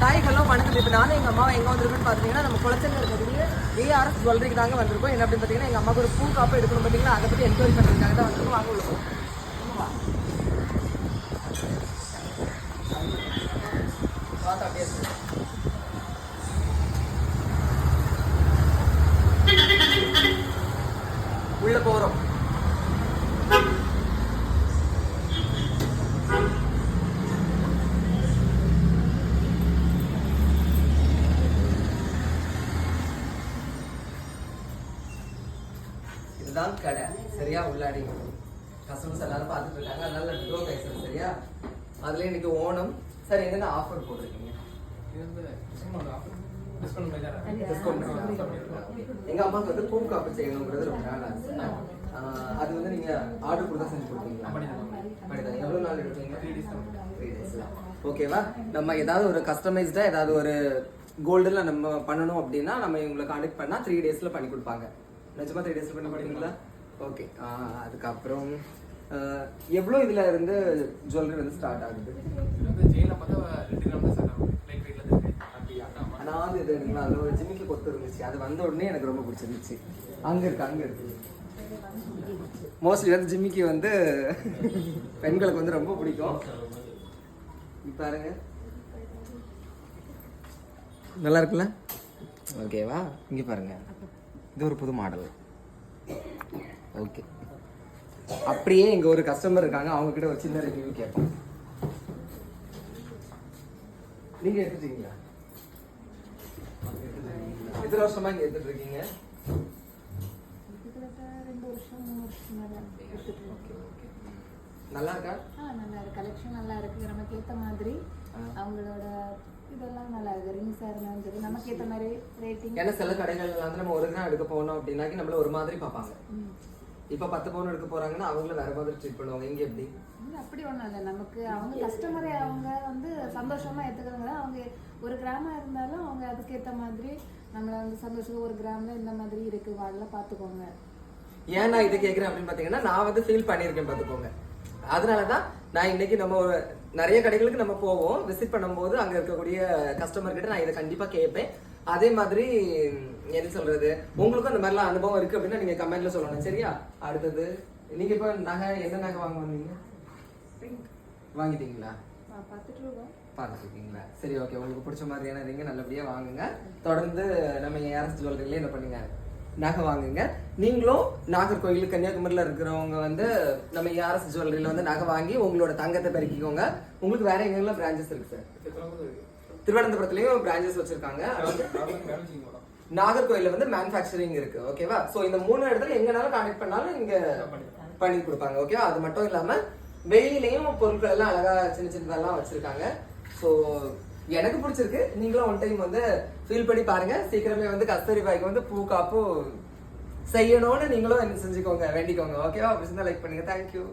தாய்களும் வணக்கம் இப்போ நானும் எங்கள் அம்மா எங்கே வந்திருக்கோன்னு பார்த்தீங்கன்னா நம்ம குளச்சல்ல இருக்கிறது ஏஆர்எஸ் ஜுவல்லரிக்கு தாங்க வந்திருக்கோம். என்ன அப்படின்னு பார்த்தீங்கன்னா எங்கள் அம்மாவுக்கு ஒரு பூ காப்பு எடுக்கணும் பார்த்தீங்கன்னா அதை பற்றி என்கொயரி பண்ணுறதுக்காக தான் வந்திருக்கோம் வாங்க அப்படியே இதுதான் கடை. சரியா? உள்ளாடி. கஸ்டமர்ஸ் எல்லாரும் பார்த்துட்டு இருக்காங்க. அதனால டோ கைசர் சரியா? அதுல இன்னைக்கு ஓணம். சார் என்னென்ன ஆஃபர் போட்டிருக்கீங்க? எங்க அம்மாக்கு வந்து பூ காப்பு செய்யணுங்கிறது ரொம்ப நாள் ஆச்சு. அது வந்து நீங்க ஆர்டர் கொடுத்தா செஞ்சு கொடுப்பீங்களா? பண்ணிதான் எவ்வளவு நாள் எடுப்பீங்க? த்ரீ டேஸ் ஓகேவா நம்ம ஏதாவது ஒரு கஸ்டமைஸ்டா ஏதாவது ஒரு கோல்டுல நம்ம பண்ணணும் அப்படின்னா நம்ம இவங்களை காண்டாக்ட் பண்ணா த்ரீ டேஸ்ல பண்ணி கொடுப்பாங்க. நிஜமா த்ரீ டேஸ்ல பண்ண கொடுப்பீங்களா ஓகே அதுக்கப்புறம் எவ்வளோ இதில் இதுல இருந்து ஜுவல்லரி வந்து ஸ்டார்ட் ஆகுது? நான் இது இருக்குங்களா ஒரு ஜிமிக்கி கொத்து இருந்துச்சு. அது வந்த உடனே எனக்கு ரொம்ப பிடிச்சிருந்துச்சு. அங்க இருக்கு அங்க இருக்கு. மோஸ்ட்லி வந்து ஜிம்மிக்கு வந்து பெண்களுக்கு வந்து ரொம்ப பிடிக்கும். பாருங்க. நல்லா இருக்குல்ல? ஓகேவா இங்க பாருங்க. இது ஒரு புது மாடல் ஓகே அப்படியே இங்க ஒரு கஸ்டமர் இருக்காங்க அவங்க கிட்ட ஒரு சின்ன ரிவ்யூ கேட்போம். நீங்க எடுத்துட்டீங்களா? எத்தனை வருஷமா இங்க எடுத்துட்டு இருக்கீங்க. நல்லா இருக்கா நல்லா இருக்கு கலெக்ஷன் நல்லா இருக்கு நமக்கு ஏத்த மாதிரி. அவங்களோட இதெல்லாம் நல்லா இருக்கு. ரிங்ஸா இருந்தாலும் சரி நமக்கு ஏத்த மாதிரி ரேட்டிங் ஏன்னா சில கடைகள்ல வந்து நம்ம ஒரு கிராம் எடுக்க போனோம் அப்படின்னாக்கி நம்மள ஒரு மாதிரி பார்ப்பாங்க. இப்ப பத்து பவுன் எடுக்க போறாங்கன்னா அவங்கள வேற மாதிரி ட்ரீட் பண்ணுவாங்க. இங்க எப்படி? அப்படி ஒண்ணும் இல்லை. நமக்கு அவங்க கஸ்டமரை அவங்க வந்து சந்தோஷமா எடுத்துக்கிறாங்க அவங்க ஒரு கிராமம் இருந்தாலும் அவங்க அதுக்கேத்த மாதிரி நம்மள வந்து சந்தோஷம் ஒரு கிராம்ல இந்த மாதிரி இருக்கு. வாழல பாத்துக்கோங்க. ஏன் நான் இதை கேட்குறேன் அப்படின்னு பார்த்தீங்கன்னா நான் வந்து ஃபீல் பண்ணியிருக்கேன் பார்த்துக்கோங்க அதனால தான் நான் இன்னைக்கு நம்ம ஒரு நிறைய கடைகளுக்கு நம்ம போவோம். விசிட் பண்ணும்போது அங்கே இருக்கக்கூடிய கஸ்டமர் கிட்ட நான் இதை கண்டிப்பாக கேட்பேன் அதே மாதிரி என்ன சொல்றது? உங்களுக்கும் அந்த மாதிரிலாம் அனுபவம் இருக்கு அப்படின்னா நீங்க கமெண்ட்ல சொல்லணும். சரியா? அடுத்தது நீங்க இப்போ நகை என்ன நகை வாங்க வந்தீங்க? வாங்கிட்டீங்களா? பார்த்துருக்கீங்களா? சரி ஓகே உங்களுக்கு பிடிச்ச மாதிரியான ரிங்க நல்லபடியா வாங்குங்க. தொடர்ந்து நம்ம ஏஆர்எஸ் ஜுவல்லரியில என்ன பண்ணுங்க. நகை வாங்குங்க. நீங்களும் நாகர்கோயில் கன்னியாகுமரியில் இருக்கிறவங்க வந்து நம்ம ஏஆர்எஸ் ஜுவல்லரியில் வந்து நகை வாங்கி உங்களோட தங்கத்தை பெருக்கிக்கோங்க. உங்களுக்கு வேற எங்கெல்லாம் பிரான்ச்சஸ் இருக்கு சார் திருவனந்தபுரத்துலயும் பிரான்ச்சஸ் வச்சிருக்காங்க. நாகர்கோயில வந்து மேனுஃபேக்சரிங் இருக்கு ஓகேவா சோ இந்த மூணு இடத்துல எங்கனாலும் கனெக்ட் பண்ணாலும் இங்க பண்ணி கொடுப்பாங்க ஓகேவா அது மட்டும் இல்லாம வெளியிலயும் பொருட்கள் எல்லாம் அழகா சின்ன சின்னதெல்லாம் வச்சிருக்காங்க. ஸோ எனக்கு பிடிச்சிருக்கு. நீங்களும் ஒன் டைம் வந்து ஃபீல் பண்ணி பாருங்க. சீக்கிரமே வந்து கஸ்தூரி பாய்க்கு வந்து பூ காப்பு செய்யணும்னு நீங்களும் என்ன செஞ்சுக்கோங்க வேண்டிக்கோங்க. ஓகேவா அப்படி லைக் பண்ணுங்க. தேங்க்யூ